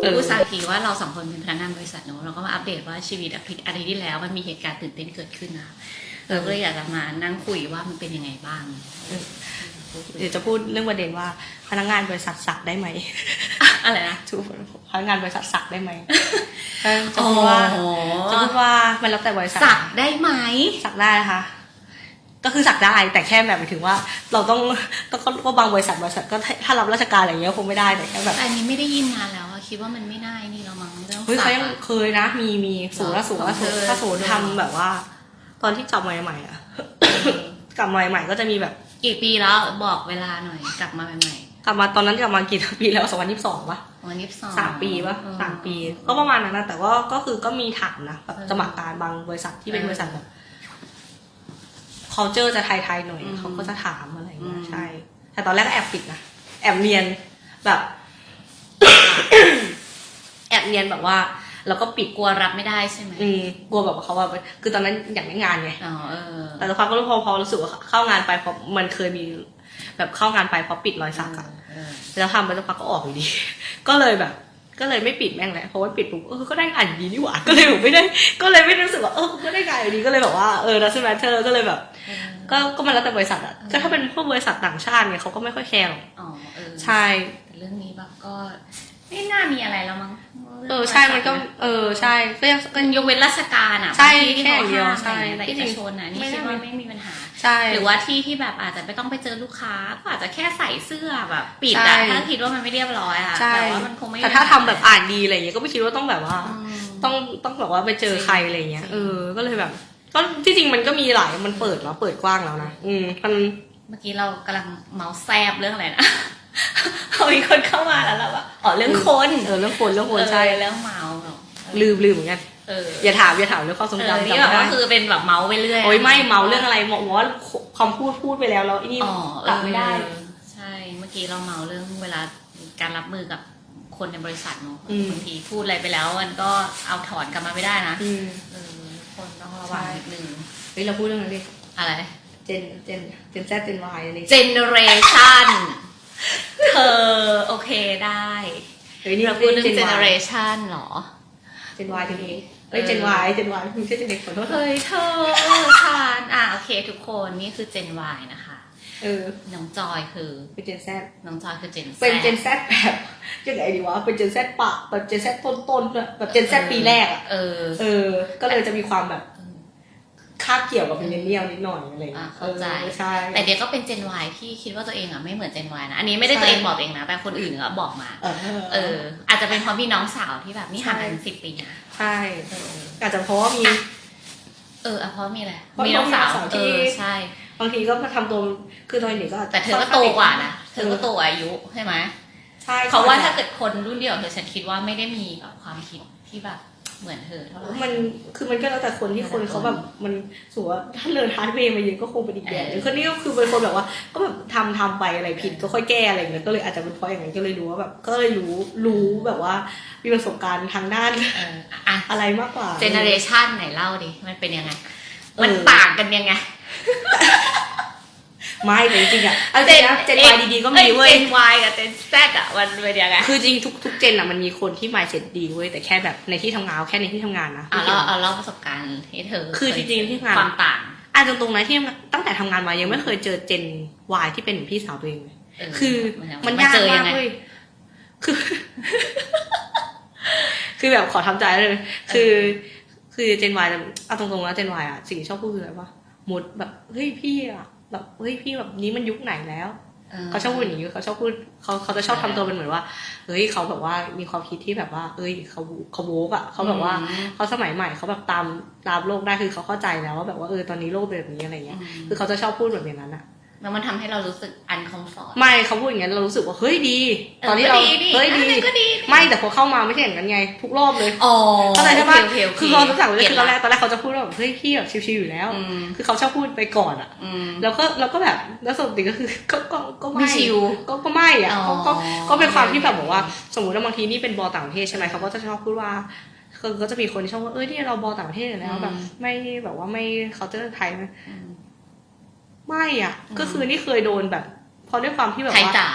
เอออุตส่าห์ทีว่าเราสองคนเป็นพนักงานบริษัทเนอะเราก็มาอัปเดตว่าชีวิตอาทิตย์อาทิตย์ที่แล้วมันมีเหตุการณ์ตื่นเต้นเกิดขึ้นนะคะเราก็เลยอยากจะมานั่งคุยว่ามันเป็นยังไงบ้างเดี๋ยวจะพูดเรื่องประเด็นว่าพนักงานบริษัทสักได้ไหมอะไรนะทุกพนักงานบริษัทสักได้ไหมเออจะพูดว่าโอ้จะพูดว่ามันแล้วแต่บริษัทสักได้ไหมสักได้นะคะก็คือสักได้แต่แค่แบบหมายถึงว่า เราต้องต้องก็ก็บางบริษัทบริษัทก็ถ้ารับราชการอะไรอย่างเงี้ยคงไม่ได้แต่แค่แบบแต่อันนี้ไม่ได้ยินนานแล้วอะ คิดว่ามันไม่น่าไอ้นี่เรามั้งเรื่องเฮ้ยสัเขากยังอะ เคยนะ มีมีสูงละสูงละสูงของเธอถ้าสูงทำแบบว่า ตอนที่กลับมาใหม่ๆอะกลับมาใหม่ๆก็จะมีแบบ กี่ปีแล้วบอกเวลาหน่อยกลับมาใหม่กลับมาตอนนั้นกลับมากี่ปีแล้วสองพันยี่สิบสองปะๆวันที่สอง สามปีปะเออสามปี ก็ประมาณนั้นนะแต่ว่าก็คือก็มีถามนะแบบเออสมัครการบางบริษัทที่เป็นเออบริษัทแบบ culture จะไทยๆหน่อยอืมเขาก็จะถามอะไรอย่างเงี้อืยม ใช่ แต่ตอนแรกก็แอบปิดนะแอบเนียนแบบ แอบเนียนแบบว่าแล้วก็ปิดกลัวรับไม่ได้ใช่ไหมอืมกลัวแบบว่าเขาว่าคือตอนนั้นอยากได้งานไงอ๋อเออแต่สักพักก็รู้พอพอรู้สึกว่าเข้างานไปเพราะมันเคยมี แบบเข้างานไปเพราะปิดรอยสักอะเออแล้วทำไปสักพักก็ออกอยู่ดี ก็เลยแบบ ก็เลยไม่ปิดแม่งแหละเพราะว่าปิดปุ๊บเออก็ได้งานอยู่ดีนี่หว่าก็เลยแบบไม่ได้ก็เลยไม่ได้รู้สึกว่าเออก็ได้งานอยู่ดีก็เลยแบบว่าเออ doesn't matter ก็เลยแบบ ก็ก็มันแล้วแต่บริษัทอะก็ถ้าเป็นพวกบริษัทต่างชาติเนี่ยเขาก็ไม่ค่อยแคร์หรอกอ๋อเออใช่แต่เรื่องนี้แบบก็ไม่น่ามีอะไรแล้วมั้งเออใช่มันก็ เออใช่ก็ยังก็ยกเว้นราชการอะใช่บางที่ที่แค่เขาอย่างเดียวห้ามใช่อะไรแต่เอกชนอะนี่ไม่คิดน่าว่าไม่มีปัญหา ใช่ หรือว่าที่ที่แบบอาจจะไม่ต้องไปเจอลูกค้า ก็อาจจะแค่ใส่เสื้อแบบปิดใช่ อะถ้าคิดว่ามันไม่เรียบร้อยอะใช่แต่ว่ามันคงไม่ แต่ถ้าทำแบบอ่านดีอะไรอย่างเงี้ยก็ไม่คิดว่าต้องแบบว่าอืมต้องต้องแบบว่าไปเจอใครอะไรเงี้ยจริง เออ ก็เลยแบบก็ที่จริงมันก็มีหลายมันเปิดแล้วเปิดกว้างแล้วนะอืมมัน เมื่อกี้เรากำลังเมาส์แซบเรื่องอะไรนะพอมีคนเข้ามาแล้วเราแบบอ๋อเรื่องคนเออเรื่องคนเรื่องคนใช่ เออเรื่องเมาส์เนอะลืมลืมเหมือนกันเอออย่าถามอย่าถามเรื่องความทรงเออจำนี่จำแบบไม่ได้ว่าคือเป็นแบบเมาส์ไปเรื่อยโอ้ยไม่เมาเรื่องอะไรบอกว่าคำพูดพูดไปแล้วแล้วไอ้นี่อ๋อกลับไม่ได้เออใช่เมื่อกี้เราเมาเรื่องเวลาการรับมือกับคนในบริษัทเนอะอืมบางทีพูดอะไรไปแล้ว มันก็เอาถอนกลับมาไม่ได้นะอืมเออคนต้องระวังนิดนึงเฮ้ยเราพูดเรื่องอะไรดิอะไรเจนเจนเจนแซดเจนวายอะไร generation เธอโอเคได้เฮ้ยนี่เราเราพูพูดดเรื่องเจนวาย generation เหรอเจนวายเจนเอก เอ้ยเจนวายเจนวายไม่ใช่เจนเอกขอโทษเฮ้ยเธอทานอะโอเค ทุกคนนี่คือ Gen Y นะคะเออน้องจอยคือเป็นเจนแซดน้องจอยคือ Gen Z เป็นเจนแซดแบบยังไงดีวะเป็นเจนแซดปะแบบเจนแซดต้นๆด้วยแบบเจนแซดปีแรกอะเออ เออ ก็เลยจะมีความแบบ คาบเกี่ยวกับมิเลเนียลนิดหน่อยอะไรอย่างอะเงี้ยเข้าใจออใช่ แต่เดียวก็เป็น Gen Y ที่คิดว่าตัวเองอะไม่เหมือน Gen Y นะ อันนี้ไม่ได้ตัวเองบอกตัวเองนะ แต่คนอื่นก็บอกมาเออเออ อาจจะเป็นเพราะมีน้องสาวที่แบบนี่ห่างกันใช่สิบปีนะ ใช่เอออาจจะเพราะว่ามี เอออะเพราะมีอะไรเพราะมีน้องสาวมีน้องสาวที่เออใช่ บางทีก็มาทำตัว คือตอนเด็กก็ แต่เธอก็โตกว่านะ เธอก็โตกว่าอายุใช่ไหมใช่เขาว่าถ้าเกิดคนรุ่นเดียวกับเธอฉันคิดว่าไม่ได้มีแบบความคิดที่แบบ เหมือนเธอเท่าไหร่มันคือมันก็แล้วแต่คนที่คนเขาแบบมันสมมติว่าถ้าเรียนฮาร์ดเวย์มาเยอะก็คงเป็นอีกแบบหนึงคนนี้ก็คือเป็นคนแบบว่า ก็แบบทำทำไปอะไรผิดก็ค่อยแก้อะไรอย่างเงี้ยก็เลยอาจจะเป็นเพราะอย่างนั้นก็เลยรู้ว่าแบบก็เลยรู้รู้แบบว่ามีประสบการณ์ทางด้านเอออะอะไรมากกว่าเจเนเรชันไหนเล่าดิมันเป็นยังไงเออมันต่างกันยังไง ไม่แต่จริงๆอะเอาจริงนะเจนวายดีๆก็มีเว้ย เจน Y กับเจน Z อะมันเป็นยังไงคือจริงทุกทุกเจนอะมันมีคนที่ mindset ดีเว้ยแต่แค่แบบในที่ทำงานแค่ในที่ทำงานนะอะเราเอาเล่าประสบการณ์ให้เธอคือจริงๆที่ทำงานความต่าง อะตรงๆนะที่ตั้งแต่ทำงานมายังไม่เคยเจอเจนวายที่เป็นเหมือนพี่สาวตัวเองเลยเออคือมันมันยากเจอยัมากงไง เว้ยคือ คือแบบขอทำใจเลย คือ คือเจนวายเอาตรงๆนะเจนวายอะสิ่งที่ชอบพูดคืออะไรวะหมดแบบเฮ้ยพี่อะ แบบเฮ้ยพี่แบบนี้มันยุคไหนแล้วเขาชอบพูดอย่างนี้เขาชอบพูดเขาเขาจะชอบทำตัวเป็นเหมือนว่าเฮ้ยเขาแบบว่ามีความคิดที่แบบว่า เอ้ยเขาเขาโวกอะเขาแบบว่าอืมเขาสมัยใหม่เขาแบบตามตามโลกได้คือเขาเข้าใจแล้วว่าแบบว่าเออตอนนี้โลกเป็นแบบนี้อะไรเงี้ยอืมคือเขาจะชอบพูดแบบอย่างนั้นอะ แล้วมันทำให้เรารู้สึก uncomfort ไม่เขาพูดอย่างนั้นเรารู้สึกว่าเฮ้ยดี เออตอนที่เราก็ดีดิเฮ้ยอันดีนั้นก็ดีไม่แต่พอเข้ามาไม่ใช่อย่างนั้นไง ทุกรอบเลยอ๋อเข้าใจใช่ปะโอเคโอเคคือเขารู้จักเลยคือตอนแรกกตอนแรกเขาจะพูดว่าแบบเฮ้ยพี่แบบชิวๆอยู่แล้ว อืมคือเขาชอบพูดไปก่อนอะอืมแล้วก็แล้วก็แบบแล้วสรุปติก็คือก็ก็ก็ไม่ ไม่ชิว ก็ก็ไม่อะอ๋อก็ก็ก็เป็นความที่แบบบอกว่า สมมติว่าบางทีนี่เป็นบอลต่างประเทศใช่ไหมเขาก็จะชอบพูดว่าคือก็จะมีคนที่ชอบว่าเอ้ยนี่เราบอลต่างประเทศอยู่แล้วแบบไม่แบบว่าไม่เขาเจอไทยไหมอืม ไม่อะอืมก็คือนี่เคยโดนแบบเพราะด้วยความที่แบบไทยว่าจ๋า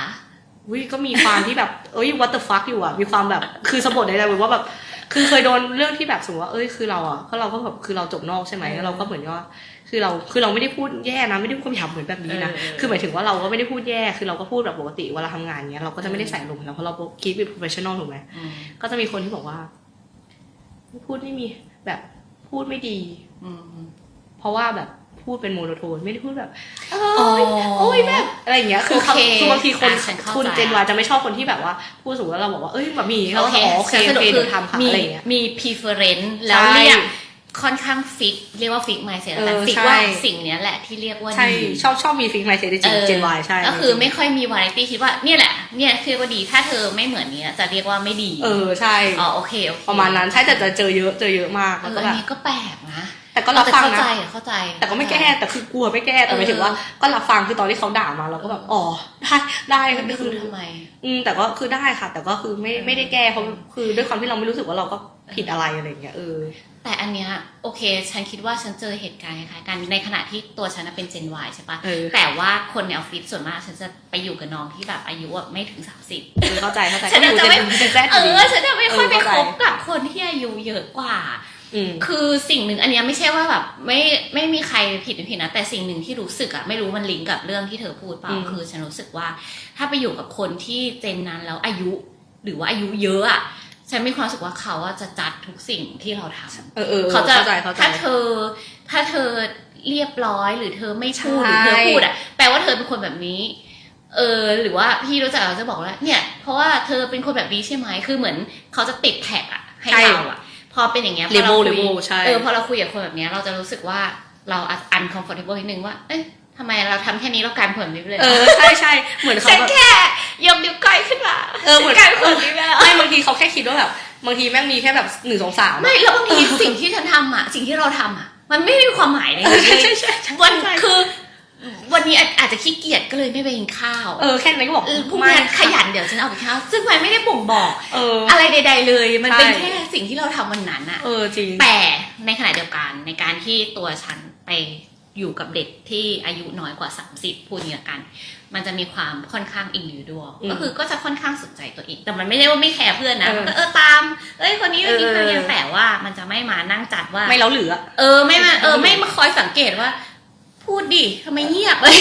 วิก็มีความที่แบบ เอ้ย what the fuck อยู่อะ มีความแบบ คือสะบัดในใจแบบว่าแบบ คือเคยโดนเรื่องที่แบบสมมติว่า เอ้ย คือเราอะก็เราก็แบบ คือเราจบนอกใช่ไหมแล้วเราก็เหมือนว่า คือเรา คือเราไม่ได้พูดแย่นะ ไม่ได้พูดคำหยาบเหมือนแบบนี้นะ เออเออคือหมายถึงว่าเราก็ไม่ได้พูดแย่ คือเราก็พูดแบบปกติเวลาทำงานเงี้ย เราก็จะไม่ได้ใส่ลงแล้วเพราะเรา keep it professional ถูกไหม อืมก็จะมีคนที่บอกว่า พูดไม่มีแบบพูดไม่ดี อืมเพราะว่าแบบ พูดเป็นโมโนโทน ไม่ได้พูดแบบอ๋อโอ้ยโอ้ยแบบอะไรอย่างเงี้ยคือเขาโอเคคือบางทีคนอะฉันเข้าคุณใจเจนวาจะไม่ชอบคนที่แบบว่า พูดสมมติว่าเราบอกว่าเอ้ยแบบมีเราโอก็เคจะอ๋อโอเคสโอรุปเคคืเดี๋อยวทำค่ะมีอะไรอย่างเงี้ยมี preference แล้วใช่เรียกค่อนข้างฟิก เรียกว่าฟิกไมเซ็ตเออแต่ฟิกใช่ว่าสิ่งเนี้ยแหละที่เรียกว่าใช่ดีชอบชอบมีฟิกไมเซ็ตจริงออเจนวายใช่ ก็คือไม่ค่อยมีวาไรตี้คิดว่าเนี่ยแหละเนี่ยคือว่าดีถ้าเธอไม่เหมือนเนี้ยจะเรียกว่าไม่ดี เออใช่อ๋อโอเคโอเคประมาณนั้นใช่แต่จะเจอเยอะเจอเยอะมากเอแล้วอก็อัแบบนนี้ก็แปลกนะ แต่ก็รับฟังเข้านะใจเข้าใจ แต่ก็ไม่แก้แต่คือกลัวไม่แก้แต่หมายถึงว่า ก็รับฟังคือตอนที่เขาด่ามาเราก็แบบอ๋อได้ได้ไม่ก็คืคืออทำไม อืมแต่ก็คือได้ค่ะ แต่ก็คือไม่ไม่ได้แก้เพราะคือด้วยความที่เราไม่รู้สึกว่าเราก็ผิดอะไรอะไรอย่างเงี้ยเออแต่อันเนี้ยโอเค ฉันคิดว่าฉันเจอเหตุการณ์คล้ายๆกันในขณะที่ตัวฉันน่ะเป็น Gen Y ใช่ปะเออแต่ว่าคนในออฟฟิศส่วนมากฉันจะไปอยู่กับน้องที่แบบอายุอะไม่ถึง30คือเข้าใจเข้าใจฉันจะไม่ก็อยู่เป็นแซดเออยู่ดีอฉันจะไม่ค่อยไปเออคเข้าใจบกับคนที่อายุเยอะกว่าอืม คือสิ่งหนึ่งอันเนี้ยไม่ใช่ว่าแบบไม่ไม่มีใครผิดหรือผิดนะแต่สิ่งหนึ่งที่รู้สึกอะไม่รู้มันลิงก์กับเรื่องที่เธอพูดเปล่าอืมคือฉันรู้สึกว่า ถ้าไปอยู่กับคนที่เจนนั้นแล้วอายุ หรือว่าอายุเยอะอะฉันมีความรู้สึกว่าเขาอะจะจัดทุกสิ่งที่เราทำเออเออเขาจะเข้าใจเข้าใจถ้าเธอ ถ้าเธอเรียบร้อยหรือเธอไม่พูดหใช่รือเธอพูดอะแปลว่าเธอเป็นคนแบบนี้ เออ หรือว่าพี่รู้จักเราจะบอกว่าเนี่ย เพราะว่าเธอเป็นคนแบบนี้ใช่ไหมคือเหมือนเขาจะติดแท็กอะให้เราอะ พอเป็นอย่างเงี้ยพอเราเลคุเวยลใช่เออพอเราคุยกับคนแบบเนี้ยเราจะรู้สึกว่าเรา uncomfortable นิดนึงว่า เอ๊ะทำไมเราทำแค่นี้เรากลายเป็นคนแบบนี้ไปเลย เออใช่ใช่เหมือนเขาฉันแบบแค่ยกนิ้วก้อยขึ้นมาเออเหมือนฉักลายเป็นคนแบบนี้ไปแล้วไม่บางทีเขาแค่คิดว่าแบบบางทีแม่งมีแค่แบบหนึ่งสองสามไม่แล้วบางทีสิ่งที่ฉันทำอะสิ่งที่เราทำอะมันไม่มีความหมายเลยเออใช่ใช่ใช่ใช่วันคือ วันนี้อาอาจจะขี้เกียจก็เลยไม่ไปกินข้าว เออแค่นั้นก็บอกเออพรุ่งไม่นี้ขยันเดี๋ยวฉันเอาไปข้าว ซึ่งมันไม่ได้บ่งบอกเอออะไรใด ๆ เลย มันเป็นใช่แค่สิ่งที่เราทำวันนั้นอะเออจริงแต่ในขณะเดียวกันในการที่ตัวฉันไปอยู่กับเด็กที่อายุน้อยกว่า 30 พูดอย่างนี้ละกัน มันจะมีความค่อนข้างอินดิวดวอืมก็คือก็จะค่อนข้างสนใจตัวเอง แต่มันไม่ได้ว่าไม่แคร์เพื่อนนะเออมันก็เออตามเอ้ยคนนี้เมื่อกี้เออใครเรียนแต่ว่ามันจะไม่มานั่งจัดว่าไม่เล้าเหลือ เออไม่มาเออไม่มาคอยสังเกตว่า พูดดิทำไมเงียบเลย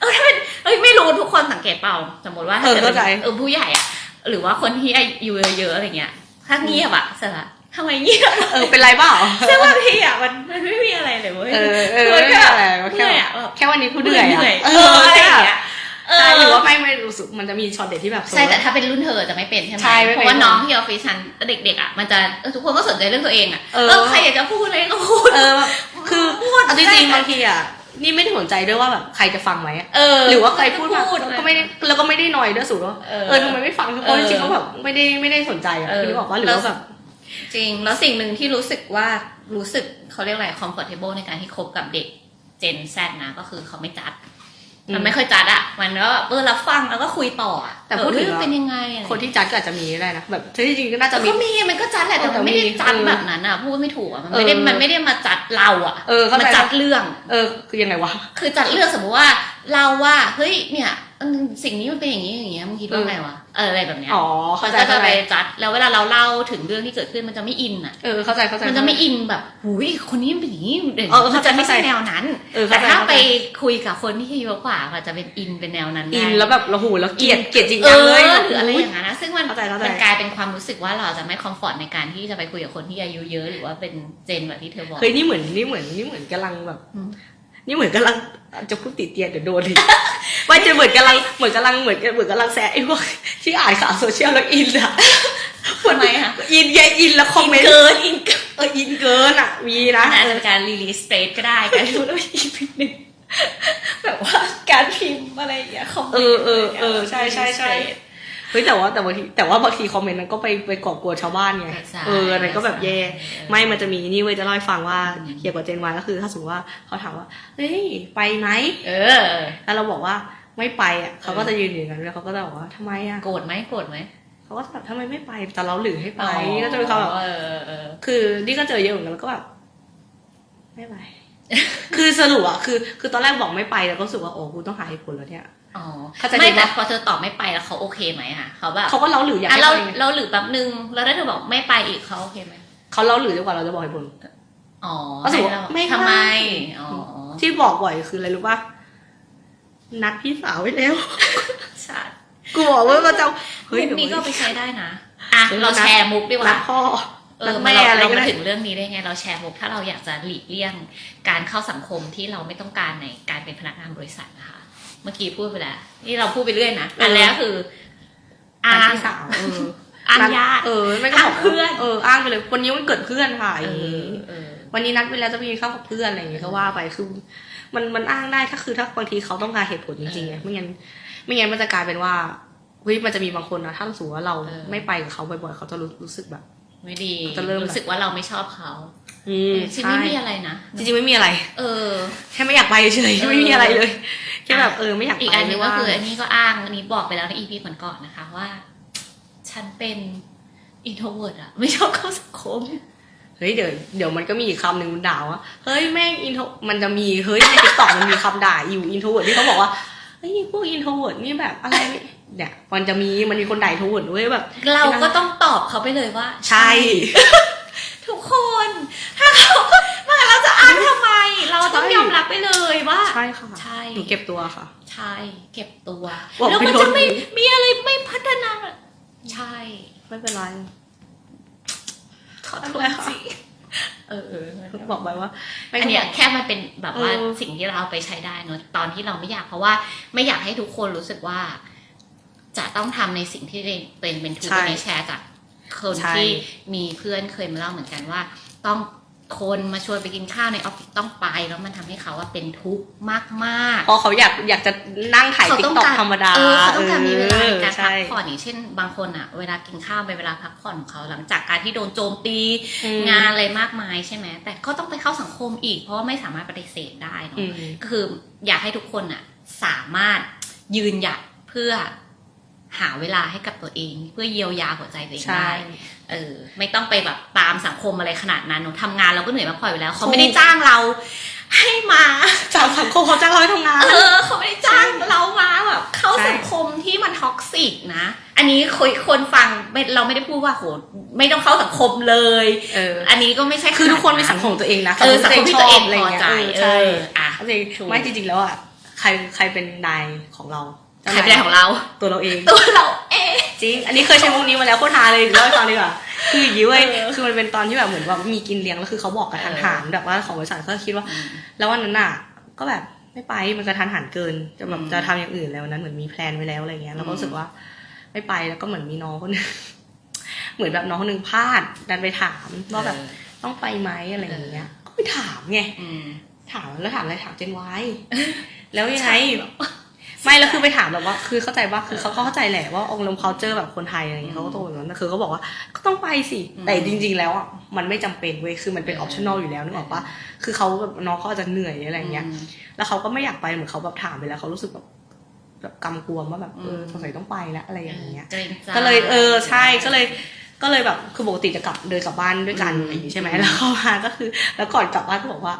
เออถ้าเป็นเอ้ยไม่รู้ทุกคนสังเกตเปล่า สมมติว่าถ้าเออเกิดเข้าใจ เออผู้ใหญ่อะหรือว่าคนที่อายุเยอะๆอะไรเงี้ย ถ้าเงียบอะเสร็จละทำไมเงียบเออเป็นไรเปล่าซึ่งบางทีอะมันมันไม่มีอะไรเลยเว้ยเออเออคือไม่แค่เป็นไรแบบแค่เหนื่อยอะแบบแค่วันนี้กูเหนื่อยเหนื่อยอะเอออะไรอย่างเงี้ยเออ ใช่หรือว่าไม่ไม่รู้สึกมันจะมีช็อตเด็ดที่แบบ ใช่แต่ถ้าเป็นรุ่นเธอจะไม่เป็นใช่ไหมใช่ไม่เป็นเพราะว่าน้องที่ออฟฟิศฉันเด็กๆอะมันจะเออทุกคนก็สนใจเรื่องตัวเองอะเออเออใครอยากจะพูดอะไรก็พูดเออ คือพูดเอาจริงได้ๆบางทีอะนี่ไม่ได้สนใจด้วยว่าแบบใครจะฟังไหมอะเออ หรือว่าใครพูดมาพูดก็ไม่ได้แล้วก็ไม่ได้นอยด้วยสุดว่าเออเออทำไมไม่ฟังทุกคนเออจริงๆก็แบบไม่ได้ไม่ได้สนใจอะเออคือบอกว่าหรือว่าแบบจริง แล้วสิ่งหนึ่งที่รู้สึกว่ารู้สึกเขาเรียกอะไร comfortable ในการที่คบกับเด็ก Gen Z นะ ก็คือเขาไม่จัดอื มมันไม่ค่อยจัดอะมันก็เออรับฟังแล้วก็คุยต่ออะแต่พูดถึงเอออะเป็นยังไงอะคนที่จัดก็อาจจะมีก็ได้นะแบบที่จริงๆก็น่าแต่จะมีก็มีมันก็จัดแหละแต่เออมันไม่ได้มีจัดเออแบบนั้นอะพูดไม่ถูกอะมันไม่ได้เออมันไม่ได้มาจัดเราอะเออเข้าใจมาจัดเรื่อง เออคือยังไงวะคือจัดเรื่องสมมติว่าเราว่าเฮ้ยเนี่ย มันสิ่งนี้มันเป็นอย่างนี้อย่างเงี้ยมึงคิดว่าไงวะเอออะไรแบบเนี้ยอ๋อเขาเข้าใจก็จะเข้าไปใจจัด แล้วเวลาเราเล่าถึงเรื่องที่เกิดขึ้นมันจะไม่อินอะเออเข้าใจเข้าใจมันจะไม่อินแบบหุยคนนี้มันเป็นอย่างนี้เดี๋ยวเออมันเข้าใจจะไม่ใช่เข้าใจแนวนั้นเออแต่เข้าใจถ้าเข้าใจไปคุยกับคนที่อายุกว่าก็จะเป็นอินเป็นแนวนั้นได้อินแล้วแบบเราหูแล้วเกลียดเกลียดจริงเอจังอเลยหรืออะไรอย่างนั้นนะซึ่งมันเข้าใจเข้าใจมันกลายเป็นความรู้สึกว่าเราจะไม่คอมฟอร์ตในการที่จะไปคุยกับคนที่อายุเยอะหรือว่าเป็นเจนแบบที่เธอบอกเฮ้ยนี่เหมือนนี่เหมือนนี่เหมือนกำลังแบบอืม นี่เหมือนกำลังจะพูดติดเตียนเดี๋ยวโดนอีกว่าจะเหมือนกำลังเหมือนกำลังเหมือนเหมือนกำลังแซะไอ้พวกที่อ่านข่าวโซเชียลแล้วอินอะทำไมอะอินไงอินแล้วคอมเมนต์เกินอินเกินเอออินเกินอะมีนะอาจจะเป็นการรีลีสเ a สก็ได้การพูดแล้วอีกนิดนึงแบบว่าการพิมพ์อะไรอย่างเงี้ยคอมเมนต์เออเออเออใช่ใช่ใช่ เฮ้ยแต่ว่าแต่บางทีแต่ว่าบางทีคอมเมนต์นั้นก็ไปไปก่อกวนชาวบ้านไงใช่เอออันนั้นก็แบบแย่เออไม่มันจะมีนี่เว้ยจะเล่าให้ฟังว่าอืม เกี่ยวกับเจนวายก็คือ ถ้าสมมติว่าเขาถามว่าเฮ้ยไปไหมเออ แล้วเราบอกว่าไม่ไปอะเขาก็จะยืนอยู่อย่างนั้นแล้วเขาก็จะบอกว่าทำไมอะโกรธไหมโกรธไหมเขาก็จะแบบทำไมไม่ไปแต่เราหรือให้ไปก็จะมีความแบบ เออเออ คือนี่ก็เจอเยอะเหมือนกันแล้วก็แบบไม่ไป คือสรุปอะคือ คือตอนแรกบอกไม่ไปแล้วก็รู้สึกว่าโอ้กูต้องหาเหตุผลแล้วเนี่ย อ๋อเข้าใจไม่ผิดแต่ปะพอเธอตอบไม่ไปแล้วเขาโอเคไหมอะเขาแบบเขาก็เล่าหรืออยากอะให้เราไปไงเราหรือแป๊บนึงแล้วถ้าเธอบอกไม่ไปอีกเขาโอเคไหมเขาเล่าหรือดีกว่าเราจะบอกเหตุผลอ๋อเขาสมมุติให้เราไม่ทำไมได้อ๋อที่บอกบ่อยคืออะไรรู้ป่ะนัดพี่สาวไว้แล้วใช่กูบอกว่าเราจะเฮ้มุยกเดี๋ยวนี้ก็เอาไปใช้ได้นะอะเออเราแชร์มุกดีกนัว่าดพ่อเอนัอดไม่แม่เราอะไรเราก็มาได้ถึงเรื่องนี้ได้ไง เราแชร์มุกถ้าเราอยากจะหลีกเลี่ยง การเข้าสังคมที่เราไม่ต้องการในการเป็นพนักงานบริษัทนะคะ เมื่อกี้พูดไปแล้วนี่เราพูดไปเรื่อยนะอันแรกคือนัอ้าดงพี่สาวเอออ้างนัดญาติเออไม่ก็บอกอ้างเพื่อนเอออ้างไปเลยวันนี้มันเกิดเพื่อนค่ะอเอย่างอนี้เออวันนี้นัดไปแล้วจะไปกินข้าวกับเพื่อนอะไรอย่างเงี้ยก็ว่าไปคือมันมันอ้างได้ถ้าคือถ้าบางทีเขาต้องการเหตุผลจริงๆไงไม่งั้นไม่งั้นมันจะกลายเป็นว่าเฮ้ยมันจะมีบางคนนะถ้ารู้สึกว่าเราเออไม่ไปกับเขาบ่อยๆเขาจะรู้รู้สึกแบบ ไม่ดีจะเริ่มรู้สึกว่าเราไม่ชอบเขาอืมจริงๆไม่มีอะไรนะจริงๆไม่มีอะไร เออแค่ไม่อยากไปเฉยเออๆไม่มีอะไรเลย แค่แบบเออไม่อยากไปอีกอันหนึงก็ไม่ว่าคืออันนี้ก็อ้างอันนี้บอกไปแล้วในอีพีก่อนๆนะคะว่า ฉันเป็นอินโทรเวิร์ดอะไม่ชอบเข้าสังคมเฮ้ยเดี๋ยวเดี๋ยวมันก็มีอีกคำหนึ่งมันด่าว่าเฮ้ยแม่งอินโทรมันจะมีเฮ้ยในติ๊กต็อกมันมีคำด่าอยู่อินโทรเวิร์ดที่เขาบอกว่าเฮ้ยพวกอินโทรเวิร์ดนี่แบบอะไรไม่เนี่ยมันจะมีมันมีคนด่าอินโทรเวิร์ดด้วยแบบ เราก็ต้องตอบเขาไปเลยว่า ใช่ ทุกคนถ้าเขามาเราจะอ้างทำไม เราต้องใช่ยอมรับไปเลยว่า ใช่ค่ะ ใช่ หนูเก็บตัวค่ะ ใช่ เก็บตัว บอกแล้วมันไม่โดนจะไม่มีอะไรไม่พัฒนา ใช่ ไม่เป็นไร ขอโทไม่ษเป็นไรค่ะสิเออเออ บอกไปว่าไม่อันเนี้ยก็บกแค่มันเป็นแบบว่าเออ สิ่งที่เราเอาไปใช้ได้เนอะตอนที่เราไม่อยากเพราะว่าไม่อยากให้ทุกคนรู้สึกว่า จะต้องทำในสิ่งที่เป็นเป็นทุกใช่ในแชร์จากคนใช่ที่มีเพื่อนเคยมาเล่าเหมือนกันว่า ต้อง คนมาชวนไปกินข้าวในออฟฟิศต้องไป แล้วมันทำให้เขาว่าเป็นทุกข์มากเพราะเขาอยากอยากจะนั่งถ่ายเขาติ๊ต้กองต็อกการธรรมดาเออเขาต้องการมีเวลาในการใช่พักผ่อนอย่างเช่น บางคนอะเวลากินข้าวเป็นเวลาพักผ่อนของเขาหลังจากการที่โดนโจมตีอืมงานอะไรมากมายใช่ไหมแต่ก็ต้องไปเข้าสังคมอีก เพราะว่าไม่สามารถปฏิเสธได้เนอะอืมก็คืออยากให้ทุกคนอะสามารถยืนหยัดเพื่อ หาเวลาให้กับตัวเอง เพื่อเยียวยาหัวใจตัวเองใช่ได้เออไม่ต้องไปแบบตามสังคมอะไรขนาดนั้นหนูทำงานเราก็เหนื่อยมากพออยู่แล้ว เขาไม่ได้จ้างเราให้มาจากสังคมเขาจ้างเราให้ทำงาน เออ เขาไม่ได้จ้างเรามาแบบเข้าใช่สังคมที่มันท็อกซิกนะ อันนี้คุยคนฟังไม่เราไม่ได้พูดว่าโหไม่ต้องเข้าสังคมเลยเอออันนี้ก็ไม่ใช่คือทุกคนขาดมีสังคมตัวเองนะเออสังคมที่ตัวเองอะไรพอเงี้ยใจเออใช่เอออะจริงถูกไม่จริงๆแล้วอะใครใครเป็นนายของเรา ใครเป็นของเรา ตัวเราเอง ตัวเราเองจริง อันนี้เคยใช้มุกนี้มาแล้วโคตรฮาเลยเล่าให้ฟังดีกว่า คืออย่างนี้เว้ยเออคือมันเป็นตอนที่แบบเหมือนว่ามีกินเลี้ยงแล้วคือเขาบอกกับทางเออหารแบบว่าของบริษัทเขาคิดว่า แล้ววันนั้นน่ะ ก็แบบไม่ไปมันกระทันหันเกิน จะแบบอืมจะทำอย่างอื่นแล้ววันนั้นเหมือนมีแพลนไว้แล้วอะไรเงี้ยเราก็รู้สึกว่า ไม่ไปแล้วก็เหมือนมีน้องคนหนึงเหมือนแบบน้องคนหนึงพลาดดันไปถามว่าแบบเออต้องไปไหมอะไรอย่างเงี้ย ก็ไปถามไงอืมถามแล้วถามอะไรถามเจนไว้แล้วยังไง ไม่แล้วคือไปถามแบบว่า คือเข้าใจว่าคือเขาก็เข้าใจแหละว่าองค์ลง culture แบบคนไทยอะไรอย่างเงี้ยเขาก็โตแบบนั้นแต่คือเขาบอกว่าก็ต้องไปสิอืมแต่จริง ๆ แล้วอะมันไม่จำเป็นเว้ยคือมันเป็นเออ optional อยู่แล้วนึกออกปะคือเขาแบบน้องเขาอาจจะเหนื่อยอะไรอย่างเงี้ยอืมแล้วเขาก็ไม่อยากไปเหมือนเขาแบบถามไปแล้วเขารู้สึกแบบแบบกำกวมว่าแบบเอออืมสงสัยต้องไปแล้วอะไรอย่างเงี้ย เกรงใจก็เลยเออใช่ก็เลยก็เลยแบบคือปกติจะกลับเดินกลับบ้านด้วยกันอืมอะไรอย่างงี้ใช่ไหมอืมแล้วเข้ามาก็คือ แล้วก่อนกลับบ้านก็บอกว่า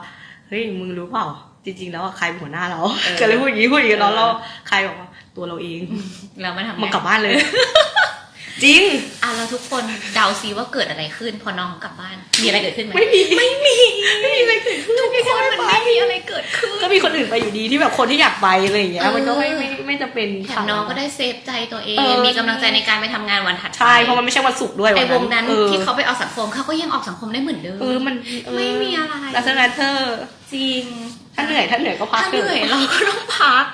เฮ้ยมึงรู้เปล่า จริง ๆ แล้วอะใครเป็นหัวหน้าเราเออก็เลยพูดอย่างนี้พูดอย่างนี้เออแล้วเราใครบอกว่าตัวเราเองเราไม่ทำไงมึงกลับบ้านเลย จริง อะแล้วทุกคนเดาซิว่าเกิดอะไรขึ้น พอน้องเขากลับบ้าน มีอะไรเกิดขึ้นไหมไม่มีไม่มีไม่มีอะไรเกิดขึ้นทุกคนมันไม่มีอะไรเกิดขึ้น ก็มีคนอื่นไปอยู่ดีที่แบบคนที่อยากไปอะไรอย่างเงี้ยเออมันก็ไม่ไม่ไม่จะเป็นแถมน้องก็ได้เซฟใจตัวเองเออมีกำลังใจในการไปทำงานวันถัดไปใช่เพราะมันไม่ใช่วันศุกร์ด้วยไอ้วงวันั้นออที่เขาไปออกสังคมเขาก็ยังออกสังคมได้เหมือนเดิมเออมันเออไม่มีอะไรแล้วฉะนั้นเธอจริงถ้าเหนื่อยถ้าเหนื่อยก็พักถ้าถเหอะนื่อยเราก็ต้องพัก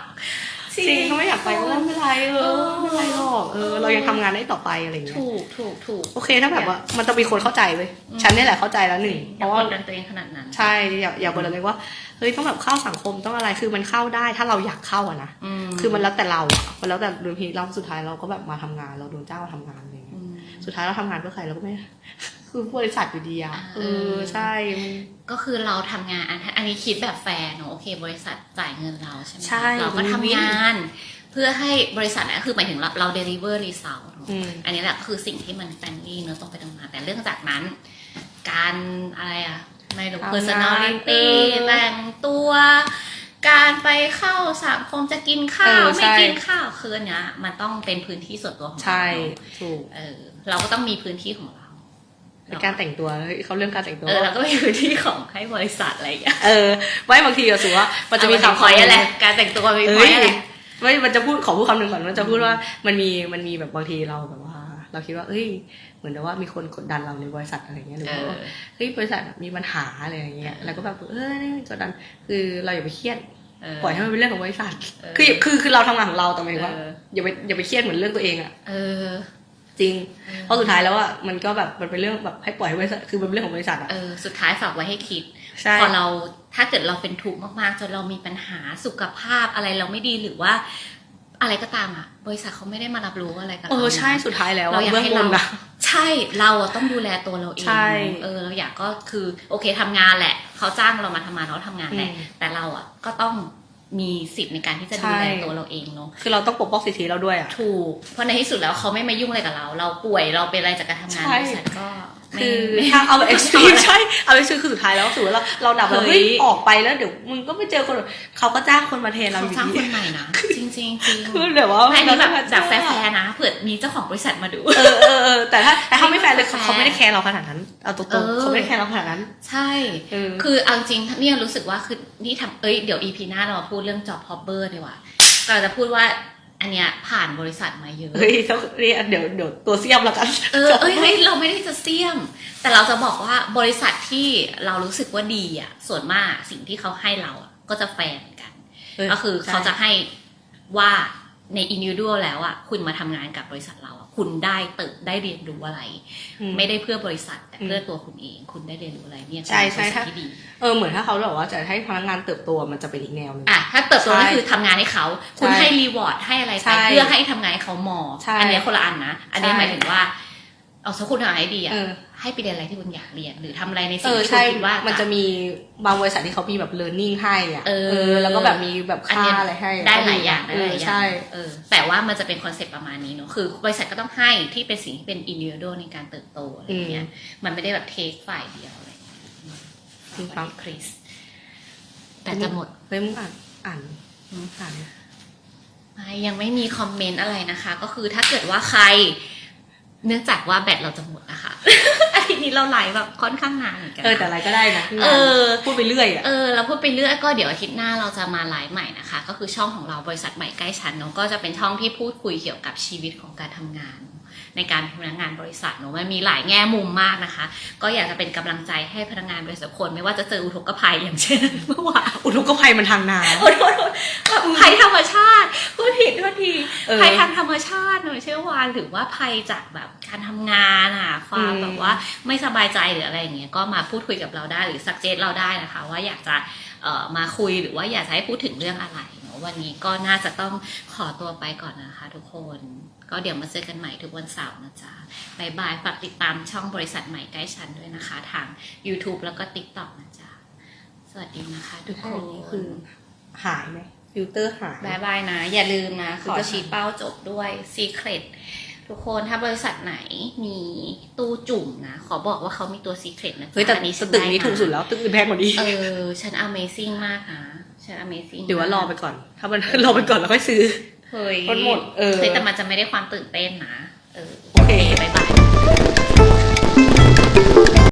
จริงเขาไม่อยากไปก็ไม่เป็นไรเออไม่เป็นไรหรอกเออเรายังทำงานได้ต่อไปอะไรอย่างเงี้ยถูกถูกถูก โอเคถ้าแบบว่ามันต้องมีคนเข้าใจเว้ยฉันนี่แหละเข้าใจแล้วหนึ่งอเพย่าราะกว่า ดดันตัวเองขนาดนั้น ใช่อย่าอย่ากดดันเลยว่าเฮ้ยต้องแบบเข้าสังคมต้องอะไรคือมันเข้าได้ถ้าเราอยากเข้าอะนะมคือมันแล้วแต่เราอะมันแล้วแต่ดุลพินิจเราสุดท้ายเราก็แบบมาทำงาน เราโดนจ้างมาทำงานอะไรอย่างเงี้ยอืมสุดท้ายเราทำงานเพื่อใครเราก็ไม่ คือบริษัทอยู่ดีอะเอเอออใช่มันก็คือเราทำงานอันอันนี้คิดแบบแฟร์เนอะโอเค บริษัทจ่ายเงินเราใช่ไหมใช่เราก็ทำวินงาน เพื่อให้บริษัทนะคือหมายถึงเราเรา deliver result เนอะอืมอันนี้แหละคือสิ่งที่มันแฟนลี่เนอะต้องไปทำงานแต่เรื่องจากนั้น การอะไรอะไม่รู้ทำงาน personality เออแต่งตัวการไปเข้าสังคมจะกินข้าเอวอใช่ไม่กินข้าวคืนเนี้ยมันต้องเป็นพื้นที่ส่วนตัวของเราใช่เนอะถูกเออเราก็ต้องมีพื้นที่ของเราใน การแต่งตัวเฮ้ยเขาเรื่องการแต่งตัวเออแล้วก็มีพื้นที่ของให้บริษัทอะไรอย่างเงี้ยเออไว้บางทีอะสูว่ามันจะมีข่าวคำคอยหนึ่งอะไรการแต่งตัวมีคเอ้อยยอะไรไม่มันจะพูดขอพูดคำหนึ่งก่อนมันจะพูดว่ามันมีมันมีแบบบางทีเราแบบว่า เราคิดว่าเอ้ยเหมือนกับว่ามีคนกดดันเราในบริษัทอะไรเงี้ยหรือเออว่าเฮ้ยบริษัทมีปัญหาอะไรอย่างเงี้ยแล้วก็แบบเออนี่กดดันคือเราอย่าไปเครียดเออปล่อยให้มันเป็นเรื่องของบริษัทเออคือคือคือเราทำงานของเราแต่หมายถึงว่าเอออย่าไปอย่าไปเครียดเหมือนเรื่องตัวเองอะเออ จริง เพราะสุดท้ายแล้วอะมันก็แบบมันเป็นเรื่องแบบให้ปล่อยให้บริษัทคือมันเป็นเรื่องของบริษัทอะเออสุดท้ายฝากไว้ให้คิดใช่พอเราถ้าเกิดเราเป็นทุกข์มากๆจนเรามีปัญหาสุขภาพอะไรเราไม่ดีหรือว่า อะไรก็ตามอะ บริษัทเขาไม่ได้มารับรู้อะไรกับเอเราอใช่สุดท้ายแล้วเราอะอยากเบื้องให้บเรานอะใช่เราอะต้องดูแลตัวเราเองใช่เออเราอยากก็คือ โอเคทำงานแหละ เขาจ้างเรามาทำงานเราทำงานแหละอืมแต่เราอะก็ต้อง มีสิทธิ์ในการที่จะดูแลใช่ตัวเราเองเนาะคือเราต้องปกป้องสิทธิเราด้วยอะถูกเพราะในที่สุดแล้วเขาไม่มายุ่งอะไรกับเรา เราป่วยเราเป็นอะไรจากการทำงานใช่บริษัทก็ไม่ คือไม่ถ้าเอาแบบเอ็กซ์ตรีมไม่ใช่ เอาเอ็กซ์ตรีมคือสุดท้ายแล้วถือว่าเราเราดับแล้วเฮ้ยเฮ้ยออกไปแล้วเดี๋ยวมึงก็ไปเจอคนอื่นเขาก็จ้างคนมาเทรนเราเขาอยู่จ้างคดีนใหม่นะจริงๆจริงคือแบบว่าไม่อันนี้แบบเราแบบแฟจ้างร์ๆนะเผื่อมีเจ้าของบริษัทมาดูเออเออเออแต่ถ้าแต่เขาไม่แฟร์เลยแฟร์เขาไม่ได้แคร์เราขนาดนั้นเอาตรเองอๆเขาไม่ได้แคร์เราขนาดนั้น ใช่เออคือเอาจริงๆเนี่ยรู้สึกว่าคือนี่ทำเอ้ยเดี๋ยว EP หน้าเรามาพูดเรื่อง job hopper ดีกว่าเราจะพูดว่า อันเนี้ยผ่านบริษัทมาเยอะ เฮ้ยต้องเรียกเดี๋ยวเดี๋ยวตัวเสียมแล้วกันเออเอ้ยเฮ้ยเราไม่ได้จะเสี่ยม แต่เราจะบอกว่าบริษัทที่เรารู้สึกว่าดีอะ ส่วนมากสิ่งที่เขาให้เราอะก็จะแฟร์เหมือนกัน ก็คือเขาจะให้ว่าใน individual แล้วอะคุณมาทำงานกับบริษัทเราอะ คุณได้เติบได้เรียนรู้อะไรอืมไม่ได้เพื่อบริษัท แต่อืมเพื่อตัวคุณเอง คุณได้เรียนรู้อะไรเนี่ยใช่ใช่เป็นบริษัทถ้าที่ดีเออเหมือนถ้าเขาบอกว่าจะให้พนักงานเติบโตมันจะเป็นอีกแนวหนึงอะถ้าเติบโตใช่ก็คือทำงานให้เขาคุณใช่ให้รีวอร์ดให้อะไรไปใช่เพื่อให้ทำงานให้เขามองใช่อันเนี้ยคนละอันนะ อันเนี้ยใช่หมายถึงว่า เอาสักคุณทำงานให้ดีอะเออ ให้ไปเรียนอะไรที่คุณอยากเรียน หรือทำอะไรในเอสิ่งอที่คุใช่ ณคิดว่า มันจะจะมีบางบริษัทที่เขามีแบบ learning ให้อะเออ แล้วก็แบบมีแบบอันค่าเนี้ยอะไรให้ได้หลายอย่างได้เอหอลายอย่างใช่เออแต่ว่ามันจะเป็นคอนเซ็ปต์ประมาณนี้เนอะคือบริษัทก็ต้องให้ที่เป็นสิ่งที่เป็น individual ในการเติบโตอะไรอย่างเงี้ยมันไม่ได้แบบเทคฝ่ายเดียวอะไรอย่างเงี้ยจริงครับ คริสแต่จะหมด เฮ้ยมึงอ่านอ่านอืม อ่าน ไม่ยังไม่มีคอมเมนต์อะไรนะคะ ก็คือถ้าเกิดว่าใคร เนื่องจากว่าแบตเราจะหมดนะคะ อาทิตย์นี้เราไลฟ์แบบค่อนข้างนานเหมือนกันเออแต่อะไรก็ได้นะเออพูดไปเรื่อยอะเออเราพูดไปเรื่อยก็เดี๋ยวอาทิตย์หน้าเราจะมาไลฟ์ใหม่นะคะ ก็คือช่องของเราบริษัทใหม่ใกล้ชั้นเนาะก็จะเป็นช่องที่พูดคุยเกี่ยวกับชีวิตของการทำงาน ในการเป็นพนักงานบริษัทเนาะมันมีหลายแง่มุมมากนะคะ ก็อยากจะเป็นกำลังใจให้พนักงานบริษัททุกคนไม่ว่าจะเจออุทกภัยอย่างเช่นเมื่อวานอุทกภัยมันทางน้โอ้โหแบบภัยธรรมชาติพูดผิดโทษทีเออภัยทางธรรมชาติหน่อยเชื่อวานหรือว่าภัยจากแบบการทำงานอะความอืมแบบว่าไม่สบายใจหรืออะไรอย่างเงี้ยก็มาพูดคุยกับเราได้หรือสักเจตเราได้นะคะ ว่าอยากจะเอ่อ มาคุยหรือว่าอยากจะให้พูดถึงเรื่องอะไรเนอะวันนี้ก็น่าจะต้องขอตัวไปก่อนนะคะทุกคน ก็เดี๋ยวมาเจอกันใหม่ทุกวันเสาร์นะจ๊ะบายบายฝากติดตามช่องบริษัทใหม่ใกล้ฉันด้วยนะคะ ทาง YouTube แล้วก็ TikTok นะจ๊ะ สวัสดีนะคะ ทุกำคนคือหายไหมฟิลเตอร์หายบายบายนะ อย่าลืมนะ ขอคือจะชี้เป้าจบด้วย Secret ทุกคนถ้าบริษัทไหนมีตู้จุ่มนะ ขอบอกว่าเขามีตัว Secret นะจ๊ะเฮ้ยแต่อันนี้ฉันตึกนี้ได้ถูกสุดแล้ว ตึกอื่นแพงกว่านี้ เออ ฉัน Amazing มากนะฉัน Amazing หรือว่ารอมกไปก่อน ถ้ามันรอไปก่อนแล้วค่อยซื้อเฮ้ยมันหมดเออเฮ้ยแต่มันจะไม่ได้ความตื่นเต้นนะ เออ โอเคบายบาย